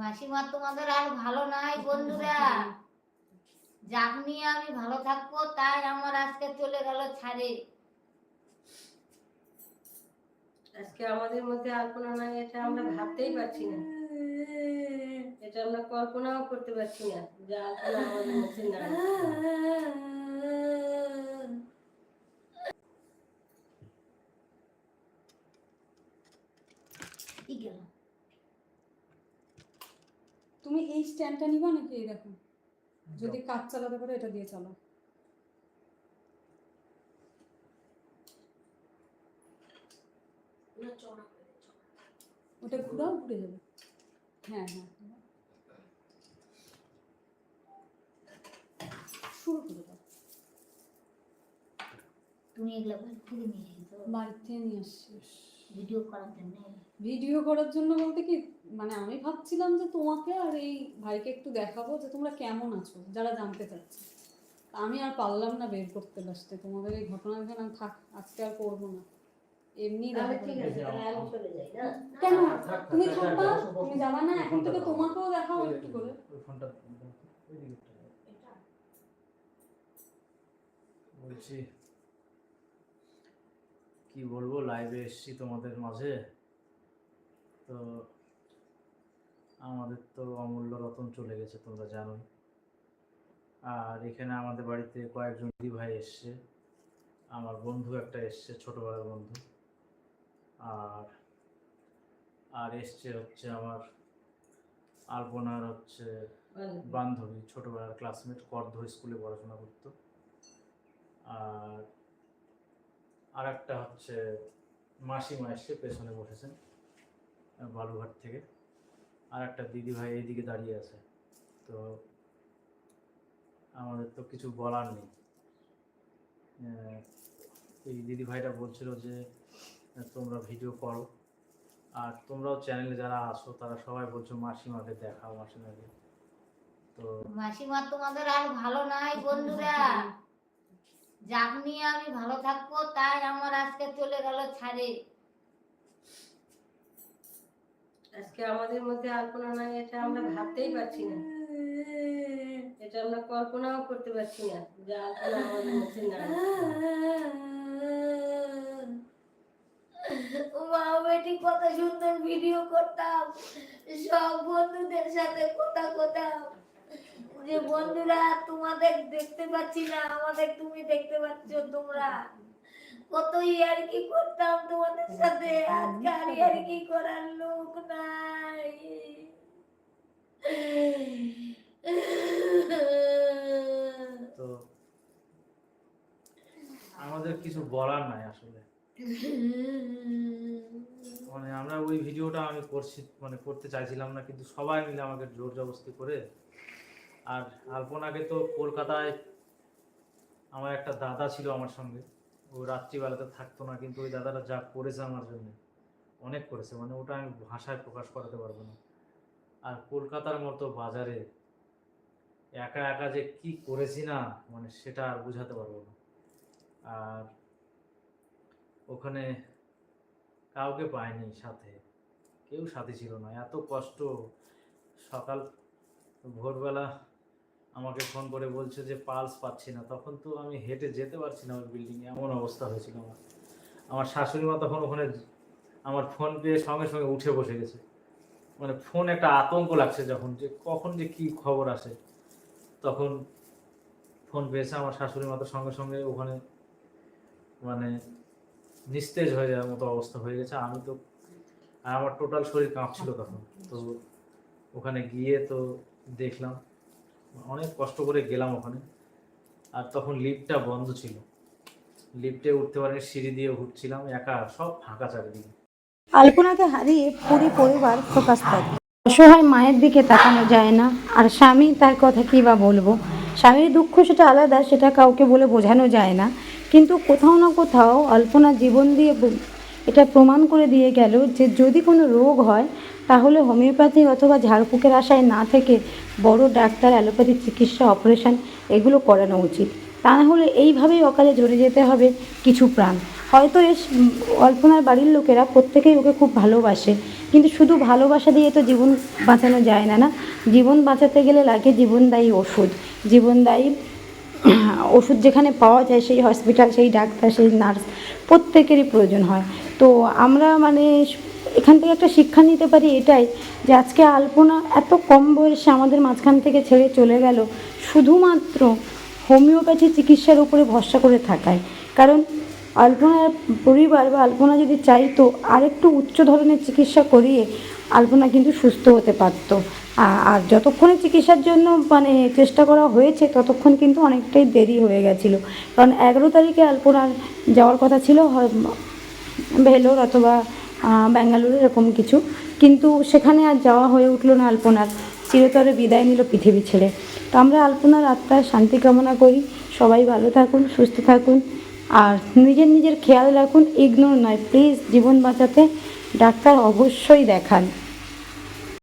মাসিমা তোমাদের আর ভালো নাই, বন্ধুরা। যাক নিয়ে আমি ভালো থাকব, তাই আমার আজকে চলে গেল ছাড়ে আজকে আমাদের মধ্যে আলপনা নাই, এটা আমরা ভাবতেই পারছি না। এটা আমরা কল্পনাও করতে পারছি না যে আলপনা আমাদের মধ্যে নাই কি গেল তুমি এই স্ট্যান্ডটা নিবা নাকি এই দেখো? যদি কাজ চালাতে পারো এটা দিয়ে চালাও ওটা ঘুরাও ঘুরে যাবে। হ্যাঁ হ্যাঁ শুরু করে দাও। তুমি এগুলো বাড়ি থেকে নিয়ে থেকে নিয়ে আসছি। ভিডিও করার জন্য। ভিডিও করার জন্য বলতে কি মানে আমি ভাবছিলাম যে তোমাকে আর এই ভাইকে একটু দেখাবো যে তোমরা কেমন আছো যারা জানতে চাচ্ছে। আমি আর পারলাম না বের করতে লাস্টে তোমাদের এই ঘটনা দেখে না থাক আজকে আর করব না। এমনি কেন? তুমি থাকবা? তুমি যাবা না? এখন থেকে তোমাকেও দেখাও একটু করে। বলছি। কি বলব লাইভে এসছি তোমাদের মাঝে। তো আমাদের তো অমূল্য রতন চলে গেছে তোমরা জানোই। আর এখানে আমাদের বাড়িতে কয়েকজন দিদি ভাই এসছে। আমার বন্ধু একটা এসছে ছোটবেলার বন্ধু। আর আর এসছে হচ্ছে আমার আলপনার হচ্ছে। বান্ধবী। ছোটবেলার ক্লাসমেট করধ স্কুলে পড়াশোনা করতো। আর আর একটা হচ্ছে মাসিমা এসছে পেছনে বসেছেন বালুঘাট থেকে। আর একটা দিদি ভাই এইদিকে দাঁড়িয়ে আছে। তো আমাদের তো কিছু বলার নেই। এই দিদি ভাইটা বলছিল যে, তোমরা ভিডিও করো। আর তোমরাও চ্যানেলে যারা আসো, তারা সবাই বলছো মাসিমাকে দেখাও, মাসিমাকে। তো মাসিমা তোমাদের আর ভালো নাই বন্ধুরা। যাক নিয়ে আমি ভালো থাকব তাই আমার আজকে চলে গেল ছাড়ে। আজকে আমাদের মধ্যে আলপনা নাই এটা আমরা ভাবতেই পারছি না। এটা আমরা কল্পনাও করতে পারছি না যে আলপনা আমাদের মধ্যে নাই। মা বেটি কত সুন্দর ভিডিও করতাম। সব বন্ধুদের সাথে কথা করতাম যে বন্ধুরা তোমাদের দেখতে পাচ্ছি না, আমাদের তুমি দেখতে পাচ্ছ তোমরা। কত ইয়ার কি করতাম তোমাদের সাথে, আজকে আর ইয়ার কি করার লোক নাই। তো আমাদের কিছু বলার নাই আসলে। মানে আমরা ওই ভিডিওটা আমি করছি মানে করতে চাইছিলাম না, কিন্তু সবাই মিলে আমাকে জোর জবরদস্তি করে আর আলপনাকে তো কলকাতায় আমার একটা দাদা ছিল আমার সঙ্গে। ও রাত্রিবেলাতে থাকতো না, কিন্তু ওই দাদাটা যা করেছে আমার জন্য, অনেক করেছে মানে ওটা আমি ভাষায় প্রকাশ করাতে পারব না। আর কলকাতার মতো বাজারে একা একা যে কি করেছি না মানে সেটা আর বোঝাতে পারব না। আর ওখানে কাউকে পাইনি সাথে, কেউ সাথে ছিল না, এত কষ্ট। সকাল, ভোরবেলা আমাকে ফোন করে বলছে যে পালস পাচ্ছি না। তখন তো আমি হেঁটে যেতে পারছি না ওই বিল্ডিংয়ে এমন অবস্থা হয়েছিল আমার। আমার শাশুড়ি মা তখন ওখানে আমার ফোন পেয়ে সঙ্গে সঙ্গে উঠে বসে গেছে। মানে ফোন একটা আতঙ্ক লাগছে যখন যে কখন যে কি খবর আসে। তখন ফোন পেয়েছে আমার শাশুড়ি মা তো সঙ্গে সঙ্গে ওখানে মানে নিস্তেজ হয়ে যাওয়ার মতো অবস্থা হয়ে গেছে। আমি তো আমার টোটাল শরীর কাঁপছিল তখন। তো ওখানে গিয়ে তো দেখলাম অনেক কষ্ট করে গেলাম ওখানে। আর তখন লিফটটা বন্ধ ছিল। লিফটে উঠতে পারিনি, সিঁড়ি দিয়ে উঠছিলাম, একা, সব ফাঁকা চারিদিকে। আলপনাকে হারিয়ে পুরো পরিবার প্রকাশ থাকে অসহায় মায়ের দিকে তাকানো যায় না, আর স্বামী তার কথা কী বা বলব? স্বামীর দুঃখ সেটা আলাদা, সেটা কাউকে বলে বোঝানো যায় না। কিন্তু কোথাও না কোথাও আলপনা জীবন দিয়ে এটা প্রমাণ করে দিয়ে গেল যে যদি কোনো রোগ হয় তাহলে হোমিওপ্যাথি অথবা ঝাড়ফুঁকের আশায় না থেকে বড় ডাক্তার অ্যালোপ্যাথি চিকিৎসা, অপারেশন এগুলো করানো উচিত। তা না হলে এইভাবেই অকালে ঝরে যেতে হবে কিছু প্রাণ। হয়তো এস অল্পনার বাড়ির লোকেরা প্রত্যেকেই ওকে খুব ভালোবাসে। কিন্তু শুধু ভালোবাসা দিয়ে তো জীবন বাঁচানো যায় না না? জীবন বাঁচাতে গেলে লাগে জীবনদায়ী ওষুধ। জীবনদায়ী ওষুধ যেখানে পাওয়া যায়, সেই হসপিটাল, সেই ডাক্তার, সেই নার্স প্রত্যেকেরই প্রয়োজন হয়। তো আমরা মানে এখান থেকে একটা শিক্ষা নিতে পারি এটাই যে আজকে আলপনা এত কম বয়সে আমাদের মাঝখান থেকে ছেড়ে চলে গেল, শুধুমাত্র হোমিওপ্যাথি চিকিৎসার উপরে ভরসা করে থাকায়। কারণ আলপনার পরিবার বা আলপনা যদি চাইতো আরেকটু উচ্চ ধরনের চিকিৎসা করিয়ে আলপনা কিন্তু সুস্থ হতে পারত। আর যতক্ষণে চিকিৎসার জন্য মানে চেষ্টা করা হয়েছে ততক্ষণ কিন্তু অনেকটাই দেরি হয়ে গেছিল। কারণ এগারো তারিখে আলপনার যাওয়ার কথা ছিল ভেলোর অথবা ব্যাঙ্গালোর এরকম কিছু। কিন্তু সেখানে আর যাওয়া হয়ে উঠল না আলপনার। চিরতরে বিদায় নিল পৃথিবী ছেড়ে। তো আমরা আলপনার আত্মায় শান্তি কামনা করি। সবাই ভালো থাকুন, সুস্থ থাকুন। আর নিজের নিজের খেয়াল রাখুন ইগনোর নয় প্লিজ জীবন বাঁচাতে ডাক্তার অবশ্যই দেখান।